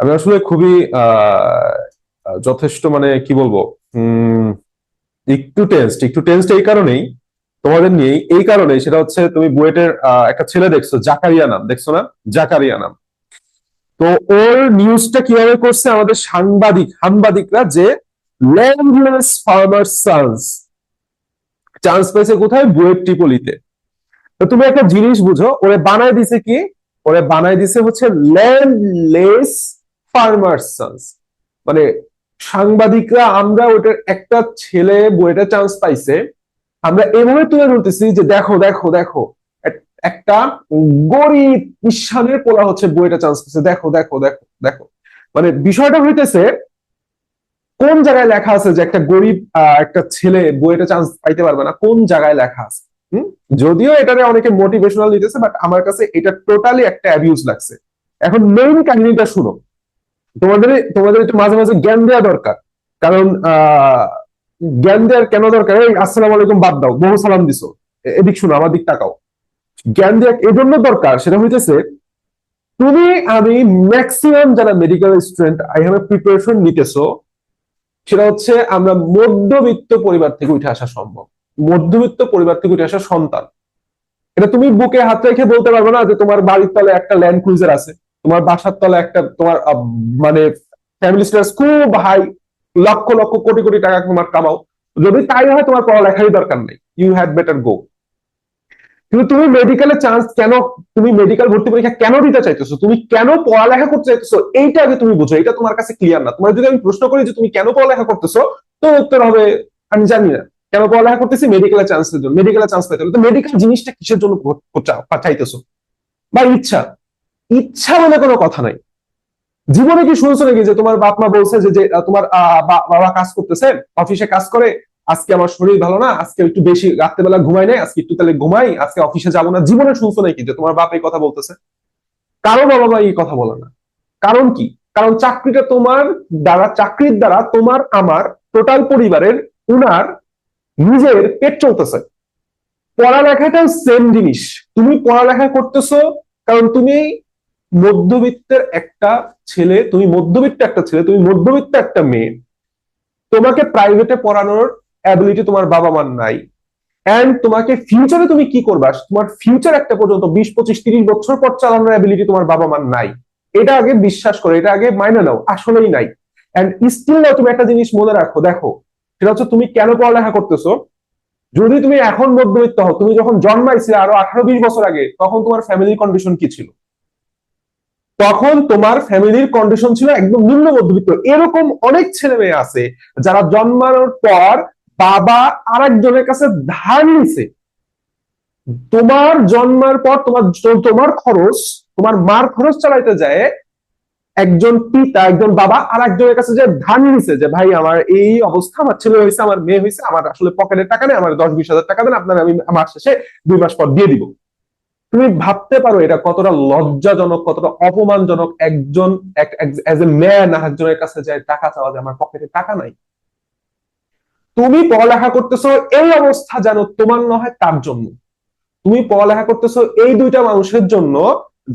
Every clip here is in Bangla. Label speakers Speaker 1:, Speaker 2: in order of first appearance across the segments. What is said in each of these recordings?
Speaker 1: আমি আসলে খুবই যথেষ্ট মানে কি বলব একটু টেন্সড একটু টেন্সড এই কারণেই তোমাদের নিয়ে এই কারণেই সেটা হচ্ছে তুমি বুয়েটের একটা ছেলে দেখছ, জাকারিয়া নাম, দেখছ না? জাকারিয়া নাম। তো ওর নিউজটা কীভাবে করছে আমাদের সাংবাদিক, সাংবাদিকরা যে ল্যান্ডলেস ফার্মার সান্স চান্স পেয়েছে কোথায়? বুয়েট টিপলিতে। তো তুমি একটা জিনিস বুঝো, ওরে বানায় দিছে কি? ওরে বানায় দিছে হচ্ছে ল্যান্ডলেস ফার্মার সান্স মানে সাংবাদিকরা আমরা ওটার একটা ছেলে বইটা চান্স পাইছে। আমরা এভাবে তুলে ধরতেছি যে দেখো দেখো দেখো একটা গরিব ঈশানের পোলা হচ্ছে বইটা চান্স পাইছে। দেখো দেখো দেখো দেখো। মানে বিষয়টা হইতেছে, কোন জায়গায় লেখা আছে যে একটা গরিব একটা ছেলে বইটা চান্স পাইতে পারবে না? কোন জায়গায় লেখা আছে? যদিও এটারে অনেকে মোটিভেশনাল দিতেছে বাট আমার কাছে এটা টোটালি একটা অ্যাবিউজ লাগছে। এখন মেইন কাহিনীটা শুনো। তোমাদের তোমাদের একটু মাঝে মাঝে জ্ঞান দেওয়া দরকার। কারণ জ্ঞান দেওয়ার কেন দরকার? এই, আসসালামু আলাইকুম, বাদ দাও, বহু সালাম দিছো। এদিক শুনো, আমার দিক তাকাও। জ্ঞান দেওয়া এজন্য দরকার, সেটা হইতেছে, তুমি, আমি ম্যাক্সিমাম যারা মেডিকেল স্টুডেন্ট এখানে প্রিপারেশন নিতেছো, সেটা হচ্ছে আমরা মধ্যবিত্ত পরিবার থেকে উঠে আসা সম্ভব। মধ্যবিত্ত পরিবার থেকে উঠে আসা সন্তান। এটা তুমি বুকে হাত রেখে বলতে পারবে না যে তোমার বাড়ির তলে একটা ল্যান্ড ক্রুজার আছে। তোমার বাসার তলে একটা তোমার মানে ফ্যামিলি স্ট্যাটাস খুব হাই লক্ষ লক্ষ কোটি কোটি টাকা তোমার কামাও। যদি তাই হয় তোমার পড়ালেখারই দরকার নেই। ইউ হ্যাড বেটার গো কিন্তু তুমি মেডিকেলে চান্স কেন, তুমি মেডিকেল ভর্তি পরীক্ষা কেন দিতে চাইতেছো? তুমি কেন পড়ালেখা করতে চাইতেছো? এইটা আগে তুমি বুঝো। এটা তোমার কাছে ক্লিয়ার না। তোমার যদি আমি প্রশ্ন করি যে তুমি কেন পড়ালেখা করতেছো, তো উত্তর হবে, আমি জানি না। কেন পড়ালেখা করতেছি? মেডিকেলে চান্সের জন্য। চান্স পেতে হলে তো মেডিকেল জিনিসটা কিসের জন্য চাইতেছো? বা ইচ্ছা। ইচ্ছা বলে কোনো কথা নাই। জীবনে কি শুনছো নাকি যে তোমার বাপ মা বলছে যে তোমার বাবা কাজ করতেছে, অফিসে কাজ করে, আজকে আমার শরীর ভালো না, আজকে একটু বেশি রাত্রেবেলা ঘুমাই নাই, আজকে একটু তাহলে ঘুমাই, আজকে অফিসে যাব না। জীবনে শুনছো নাকি যে তোমার বাপ এই কথা বলতেছে? কারও বাবা মা এই কথা বলে না। কারণ কি? কারণ চাকরিটা তোমার দ্বারা, চাকরির দ্বারা তোমার, আমার টোটাল পরিবারের উনার নিজের পেট চলতেছে। পড়ালেখাটাও সেম জিনিস। তুমি পড়ালেখা করতেছো কারণ তুমি মধ্যবিত্তের একটা ছেলে, তুমি মধ্যবিত্ত একটা ছেলে, তুমি মধ্যবিত্ত একটা মেয়ে। তোমাকে প্রাইভেটে পড়ানোর অ্যাবিলিটি তোমার বাবা মার নাই। এন্ড তোমাকে ফিউচারে তুমি কি করবা? তোমার ফিউচার একটা পর্যন্ত বিশ, পঁচিশ, তিরিশ বছর পর চালানোর অ্যাবিলিটি তোমার বাবা মার নাই। এটা আগে বিশ্বাস করো, এটা আগে মাইনে নাও, আসলেই নাই। এন্ড স্টিল নাও তুমি একটা জিনিস মনে রাখো, দেখো, সেটা হচ্ছে তুমি কেন পড়ালেখা করতেছো? যদি তুমি এখন মধ্যবিত্ত হও, তুমি যখন জন্মাইছিলে আরও আঠারো, বিশ বছর আগে, তখন তোমার ফ্যামিলির কন্ডিশন কি ছিল? তখন তোমার ফ্যামিলির কন্ডিশন ছিল একদম নিম্ন মধ্যবিত্ত এরকম অনেক ছেলে মেয়ে আছে যারা জন্মানোর পর বাবা আরেকজনের কাছে ধার নিছে। তোমার জন্মের পর তোমার তোমার খরচ, তোমার মার খরচ চালাইতে যায়, একজন পিতা, একজন বাবা আর একজনের কাছে যে ধান নিছে যে, ভাই, আমার এই অবস্থা, আমার ছেলে হয়েছে, আমার মেয়ে হয়েছে, আমার আসলে পকেটের টাকা নেই, আমার দশ বিশ হাজার টাকা দেন, আপনার আমি মাস শেষে দুই মাস পর দিয়ে দিব। তুমি ভাবতে পারো এটা কতটা লজ্জাজনক, কতটা অপমানজনক একজন অ্যাজ এ ম্যান একজনের কাছে যায় টাকা চাওয়া যে আমার পকেটে টাকা নাই। তুমি পড়ালেখা করতেছো, এই অবস্থা যেন তোমার নয় তার জন্য। তুমি পড়ালেখা করতেছো এই দুইটা মানুষের জন্য,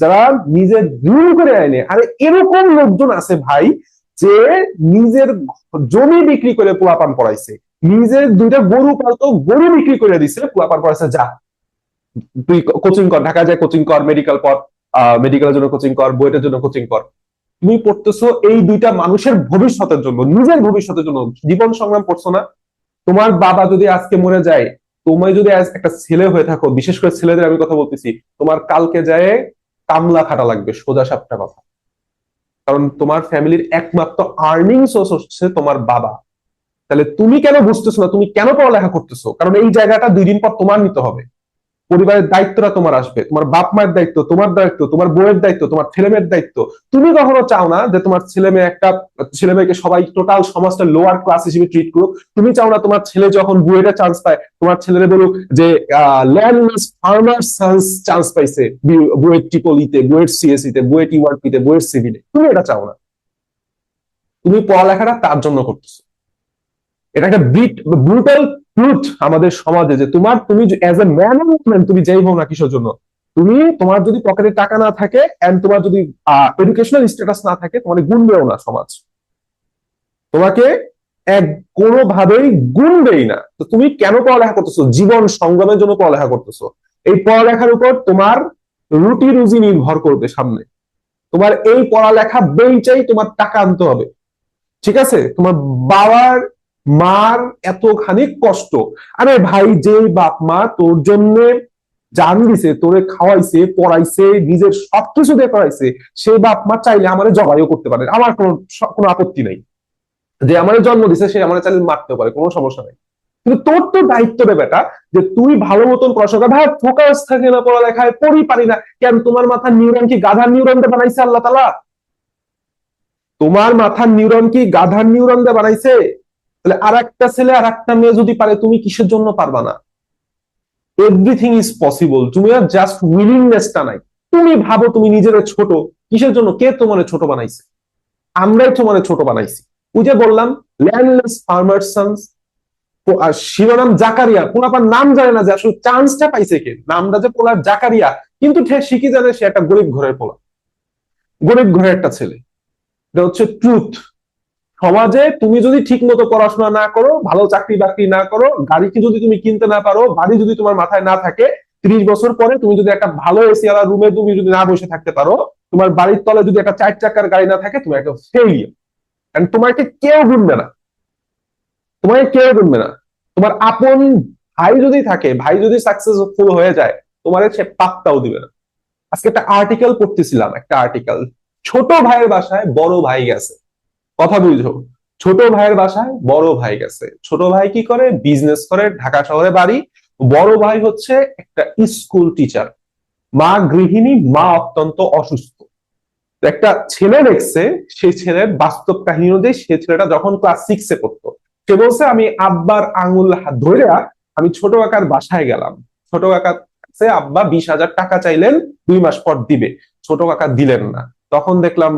Speaker 1: যারা নিজের ভুল করে আইনে আরে এরকম লোকজন আছে ভাই, যে নিজের জমি বিক্রি করে পোলাপান পড়াইছে। নিজের দুইটা গরু পালতো, গরু বিক্রি করে দিছে, পোলাপান পড়াইছে, যা। তুই কোচিং কর ঢাকা যায় কোচিং কর মেডিকেল পর মেডিকেলের জন্য কোচিং কর বইটার জন্য কোচিং কর। তুমি পড়তেছো এই দুইটা মানুষের ভবিষ্যতের জন্য, নিজের ভবিষ্যতের জন্য। জীবন সংগ্রাম করছ না। তোমার বাবা যদি আজকে মরে যায় তোমায় যদি একটা ছেলে হয়ে থাকো, বিশেষ করে ছেলেদের আমি কথা বলতেছি, তোমার কালকে যায় কামলা খাটা লাগবে, সোজা সাপটা কথা কারণ তোমার ফ্যামিলির একমাত্র আর্নিং সোর্স হচ্ছে তোমার বাবা। তাহলে তুমি কেন বুঝতেছো না, তুমি কেন পড়ালেখা করতেছো? কারণ এই জায়গাটা দুই দিন পর তোমার নিতে হবে। পরিবারের দায়িত্বটা তোমার আসবে। তোমার বাপ মায়ের দায়িত্ব, তোমার দায়িত্ব, তোমার বউয়ের দায়িত্ব, তোমার ছেলে মেয়ের দায়িত্ব। তুমি কখনো চাও না যে তোমার ছেলে মেয়ে একটা, ছেলে মেয়েকে সবাই টোটাল সমাজটা লোয়ার ক্লাস হিসেবে ট্রিট করুক? তুমি চাও না তোমার ছেলে যখন বুয়েটা চান্স পায়, তোমার ছেলেরা বলুক যে ল্যান্ডলেস ফার্মার সান্স চান্স পাইছে বুয়েট টিপলিতে বুয়েট সিএসসি তে বুয়েট ইউআরপি তে বুয়েট সিভিলে তুমি এটা চাও না। তুমি পড়ালেখাটা তার জন্য করতেছো। এটা একটা ব্রুটাল ট্রুথ আমাদের সমাজে যে তোমার তুমি অ্যাজ এ ম্যান ম্যান তুমি যেই হও না কিসের জন্য? তুমি তোমার যদি পকেটে টাকা না থাকে এন্ড তোমার যদি এডুকেশনাল স্ট্যাটাস না থাকে তোমার গুনবেও না সমাজ। তোমাকে এক কোনোভাবেই গুনবেই না। তো তুমি কেন পড়ালেখা করতেছো? জীবন সংগ্রামের জন্য পড়ালেখা করতেছো। এই পড়ালেখার উপর তোমার রুটি রুজি নির্ভর করবে সামনে। তোমার এই পড়ালেখা বেইচাই তোমার টাকা আনতে হবে। ঠিক আছে? তোমার বাবার মার এতখানি কষ্ট। আরে ভাই যে বাপ মা তোর জন্য জান দিছে, তোরে খাওয়াইছে, পড়াইছে, নিজের সবকিছু দিয়ে করাইছে, সে বাপ মা চাইলে আমারে জবাইও করতে পারে। আমার কোনো কোনো আপত্তি নেই। যে আমারে জন্ম দিছে, সে আমার চাইলে মারতে পারে, কোনো সমস্যা নাই। কিন্তু তোর তো দায়িত্ব রে বেটা, যে তুই ভালো মতন পড়াশোনা। ভাই ফোকাস থাকে না পড়ালেখায়, পড়ি পারি না। কেন তোমার মাথার নিউরন কি গাধার নিউরন দিয়ে বানাইছে আল্লাহ তালা তোমার মাথার নিউরন কি গাধার নিউরন দিয়ে বানাইছে? তাহলে আর একটা ছেলে আর একটা মেয়ে যদি পারে, তুমি কিসের জন্য পারবা না? এভরিথিং ইজ পসিবল তুমি আর জাস্ট উইলিংনেসটা নাই। তুমি ভাবো তুমি নিজের ছোট। কিসের জন্য? কে তোমার ছোট বানাইছে? আমরাই তোমার ছোট বানাইছি। ওই যে বললাম ল্যান্ডলেস ফার্মার সন্স আর শিরোনাম জাকারিয়া। পোলাপার নাম জানে না যে আসলে চান্সটা পাইছে কে। নামটা যে পোলার জাকারিয়া। কিন্তু ঠে শিখি জানে? সে একটা গরিব ঘরের পোলা। গরিব ঘরের একটা ছেলে। এটা হচ্ছে ট্রুথ সমাজে তুমি যদি ঠিক মতো পড়াশোনা না করো, ভালো চাকরি বাকরি না করো গাড়ি কি যদি তুমি কিনতে না পারো, বাড়ি যদি তোমার মাথায় না থাকে, ত্রিশ বছর পরে তুমি যদি একটা ভালো এসি আলা রুমে তুমি যদি না বসে থাকতে পারো, তোমার বাড়ির তলে যদি একটা চার চাকার গাড়ি না থাকে তুমি একটা ফেলিয়ার তোমাকে কেউ গুনবে না। তোমাকে কেউ গুনবে না। তোমার আপন ভাই যদি থাকে, ভাই যদি সাকসেসফুল হয়ে যায়, তোমার সে পাত্তাও দিবে না। আজকে একটা আর্টিকেল পড়তেছিলাম, একটা আর্টিকেল ছোট ভাইয়ের বাসায় বড় ভাই গেছে। কথা বুঝো। ছোট ভাইয়ের বাসায় বড় ভাই গেছে। ছোট ভাই কি করে? বিজনেস করে, ঢাকা শহরে বাড়ি। বড় ভাই হচ্ছে একটা স্কুল টিচার মা গৃহিণী, মা অত্যন্ত অসুস্থ। একটা ছেলে দেখছে সেই ছেলের বাস্তব কাহিনী অনুযায়ী সে ছেলেটা যখন ক্লাস সিক্সে পড়তো, সে বলছে, আমি আব্বার আঙুল হাত ধরে আমি ছোট কাকার বাসায় গেলাম। ছোট কাকা কাছে আব্বা বিশ হাজার টাকা চাইলেন, দুই মাস পর দিবে। ছোট কাকা দিলেন না। তখন দেখলাম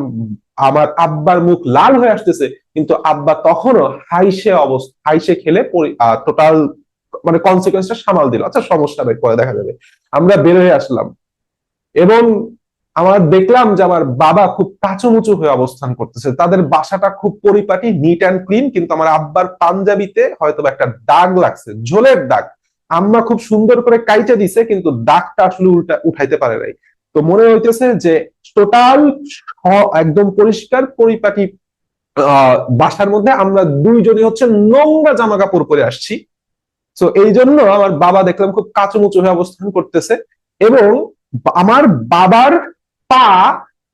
Speaker 1: আমার আব্বার মুখ লাল হয়ে আসতেছে, কিন্তু আব্বা তখনও হাইসে অবস্থা হাইসে খেলে টোটাল মানে কনসিকুয়েন্সটা সামাল দিল। আচ্ছা সমস্যা নেই, পরে দেখা যাবে। আমরা বের হয়ে আসলাম। এবং আমার দেখলাম যে আমার বাবা খুব কাঁচুমুচু হয়ে অবস্থান করতেছে। তাদের বাসাটা খুব পরিপাটি নিট অ্যান্ড ক্লিন কিন্তু আমার আব্বার পাঞ্জাবিতে হয়তো একটা দাগ লাগছে, ঝোলের দাগ। আম্মা খুব সুন্দর করে কাইটে দিছে, কিন্তু দাগটা আসলে উল্টা, উঠাইতে পারে নাই। তো মনে হইতেছে যে টোটাল একদম পরিষ্কার, পরিপাটি বাসার মধ্যে আমরা দুইজনই হচ্ছে নোংরা জামা কাপড় পরে আসছি। তো এই জন্য আমার বাবা দেখলাম খুব কাঁচুমুচু হয়ে অবস্থান করতেছে এবং আমার বাবার পা,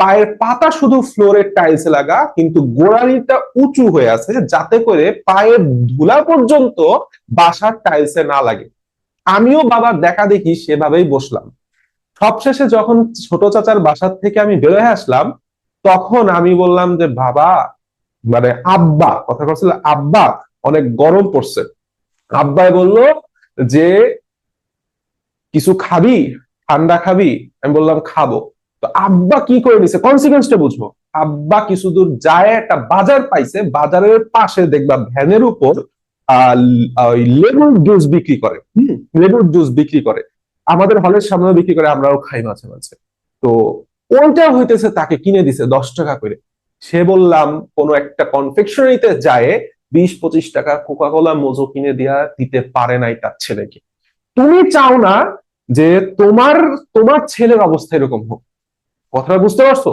Speaker 1: পায়ের পাতা শুধু ফ্লোরের টাইলসে লাগা, কিন্তু গোড়ালিটা উঁচু হয়ে আছে যাতে করে পায়ের ধুলা পর্যন্ত বাসার টাইলসে না লাগে। আমিও বাবার দেখা দেখি সেভাবেই বসলাম। সবশেষে যখন ছোট চাচার বাসার থেকে আমি বেরোয় আসলাম, তখন আমি বললাম যে, বাবা মানে আব্বা, কথা করছিল আব্বা, অনেক গরম পড়ছে। আব্বাই বলল যে, কিছু খাবি? ঠান্ডা খাবি? আমি বললাম, খাব। তো আব্বা কি করে নিছে? কনসিকুয়েন্সটা বুঝব। আব্বা কিছু দূর যায়, একটা বাজার পাইছে, বাজারের পাশে দেখবা ভ্যানের উপর, আহ লেবুর জুস বিক্রি করে। হম, লেবুর জুস বিক্রি করে। আমাদের হলের সামনে বিক্রি করে আমরাও খাই মাঝে মাঝে। তো ওইটা হইতেছে তাকে কিনে দিছে দশ টাকা করে। সে বললাম, কোন একটা কনফেকশনারিতে যায় বিশ পঁচিশ টাকা কোকা কোলা মোজো কিনে দেওয়া দিতে পারে নাই তার ছেলেকে। তুমি চাও না যে তোমার তোমার ছেলের অবস্থা এরকম হোক। কথাটা বুঝতে পারছ?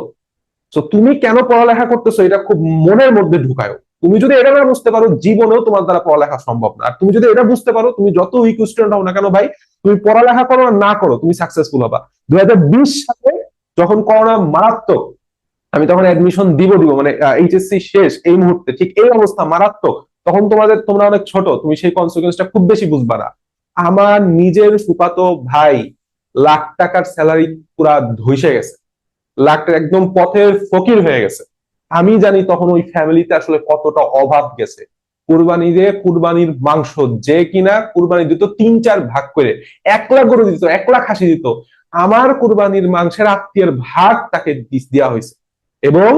Speaker 1: তো তুমি কেন পড়ালেখা করতেছো? এটা খুব মনের মধ্যে ঢুকায়ো তুমি যদি এটা না বুঝতে পারো, জীবনেও তোমার দ্বারা পড়ালেখা সম্ভব না। আর তুমি যদি এটা বুঝতে পারো, তুমি যত উইক স্টুডেন্ট হও না কেন ভাই, তুমি পড়ালেখা করো না করো, তুমি সাকসেসফুল হবা। দুই সালে যখন করোনা মারাত্মক, আমি তখন অ্যাডমিশন দিব দিব মানে এইচএসসি শেষ এই মুহূর্তে, ঠিক এই অবস্থা মারাত্মক, তখন তোমাদের, তোমরা অনেক ছোট, তুমি সেই কনসিকুয়েন্সটা খুব বেশি বুঝবা না। আমার নিজের ফুপাতো ভাই লাখ টাকার স্যালারি পুরা ধইসে গেছে। লাখ টাকা একদম পথের ফকির হয়ে গেছে। আমি জানি তখন ওই ফ্যামিলিতে আসলে কতটা অভাব গেছে। কুরবানি দিয়ে কুরবানির মাংস যে কিনা কুরবানি দিত তিন চার ভাগ করে। একলা গরু দিত একলা খাসি দিত। আমার কুরবানির মাংসের আত্মীয়ের ভাগ তাকে দেওয়া হয়েছে। এবং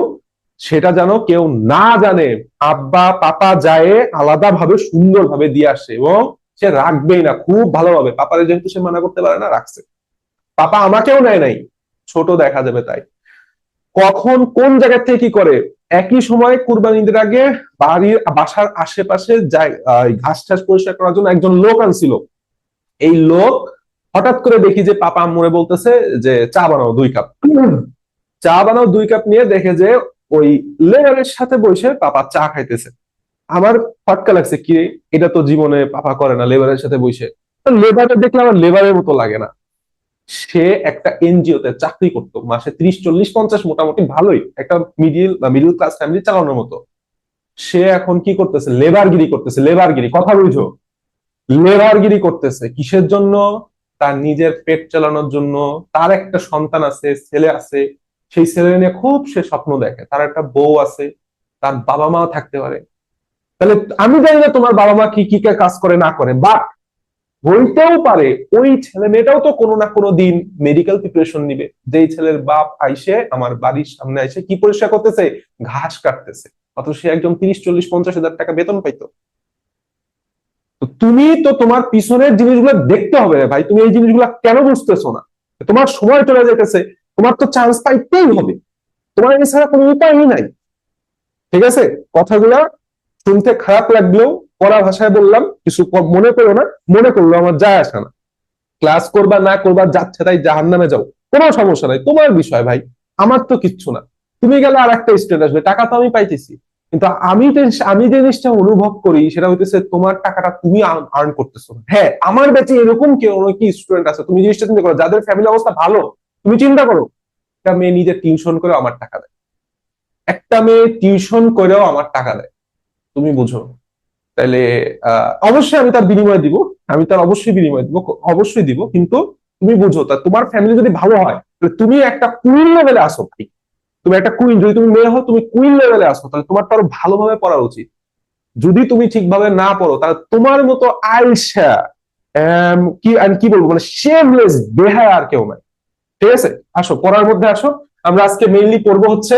Speaker 1: সেটা যেন কেউ না জানে, আব্বা, পাপা যায় আলাদা ভাবে সুন্দর ভাবে দিয়ে আসে এবং সে রাখবেই না, খুব ভালোভাবে। পাপারে যেহেতু সে মানা করতে পারে না, রাখছে। পাপা আমাকেও নেয় নাই। ছোট দেখা যাবে তাই। কখন কোন জায়গা থেকে কি করে? একই সময় কুরবানি ঈদের আগে বাড়ির, বাসার আশেপাশে ঘাস টাস পরিষ্কার করার জন্য একজন লোক আনছিল। এই লোক হঠাৎ করে দেখি যে পাপা আম্মুরে বলতেছে যে, চা বানাও দুই কাপ। চা বানাও দুই কাপ নিয়ে দেখে যে ওই লেবারের সাথে বসে পাপা চা খাইতেছে। আমার ফটকা লাগছে কি এটা তো জীবনে পাপা করে না, লেবারের সাথে বসে। লেবারের দেখলে আমার লেবারের মতো লাগে না। সে একটা এনজিও তে চাকরি করতো। মাসে ত্রিশ, চল্লিশ, পঞ্চাশ মোটামুটি ভালোই। একটা মিডিল বা মিডল ক্লাস ফ্যামিলি চালানোর মতো। সে এখন কি করতেছে? লেবারগিরি করতেছে লেবারগিরি কথা বুঝো লেবারগিরি করতেছে। কিসের জন্য? তার নিজের পেট চালানোর জন্য। তার একটা সন্তান আছে, ছেলে আছে। সেই ছেলে নিয়ে খুব সে স্বপ্ন দেখে। তার একটা বউ আছে। তার বাবা মা থাকতে পারে। তাহলে আমি জানি না তোমার বাবা মা কি কি কাজ করে, না করে। বাট হইতেও পারে, ওই ছেলে মেয়েটাও তো কোনো না কোনো দিন মেডিকেল প্রিপারেশন নিবে। যেই ছেলের বাপ আইসে, আমার বাড়ির সামনে আইসে কি পরিষ্কার করতেছে? ঘাস কাটতেছে। অথচ সে একজন তিরিশ, চল্লিশ, পঞ্চাশ হাজার টাকা বেতন পাইতো। তো তুমি তো তোমার পিছনের জিনিসগুলো দেখতে হবে ভাই। তুমি এই জিনিসগুলো কেন বুঝতেছো না? তোমার সময় চলে যেতেছে তোমার তো চান্স পাইতেই হবে। তোমার এছাড়া কোনো উপায়ই নাই। ঠিক আছে? কথাগুলা শুনতে খারাপ লাগলেও পড়া ভাষায় বললাম, কিছু মনে করো না, মনে করল, আমার যায় আসে না। ক্লাস করবা, না করবা, যাচ্ছে তাই জাহান নামে যাও। কোনো সমস্যা নাই, তোমার বিষয় ভাই, আমার তো কিচ্ছু না। তুমি গেলে আর একটা স্টেট আসবে, টাকা তো আমি পাইতেছি। কিন্তু আমি আমি যে জিনিসটা অনুভব করি, সেটা হইতেছে তোমার টাকাটা তুমি আর্ন করতেছো। হ্যাঁ আমার ব্যাচে এরকম কেউ কি স্টুডেন্ট আছে। তুমি জিনিসটা চিন্তা করো, যাদের ফ্যামিলি অবস্থা ভালো, তুমি চিন্তা করো, একটা মেয়ে নিজে টিউশন করে আমার টাকা দেয়। একটা মেয়ে টিউশন করেও আমার টাকা দেয়। তুমি বুঝো। তাহলে অবশ্যই আমি তার বিনিময় দিব। আমি তার অবশ্যই বিনিময় দিব অবশ্যই দিব। কিন্তু তুমি বুঝো তা তোমার ফ্যামিলি যদি ভালো হয় তাহলে তুমি একটা কুইন লেভেলে আসো ভাই। তুমি একটা কুইন যদি তুমি মেয়ে হও তুমি কুইন লেভেলে আসো। তাহলে তোমার তো ভালোভাবে পড়া উচিত। যদি তুমি ঠিকভাবে না পড়ো তাহলে তোমার মতো আম, কি কি বলব মানে শেমলেস বেহায় আর কেউ নাই। ঠিক আছে? আসো পড়ার মধ্যে আসো। আমরা আজকে মেইনলি পড়ব হচ্ছে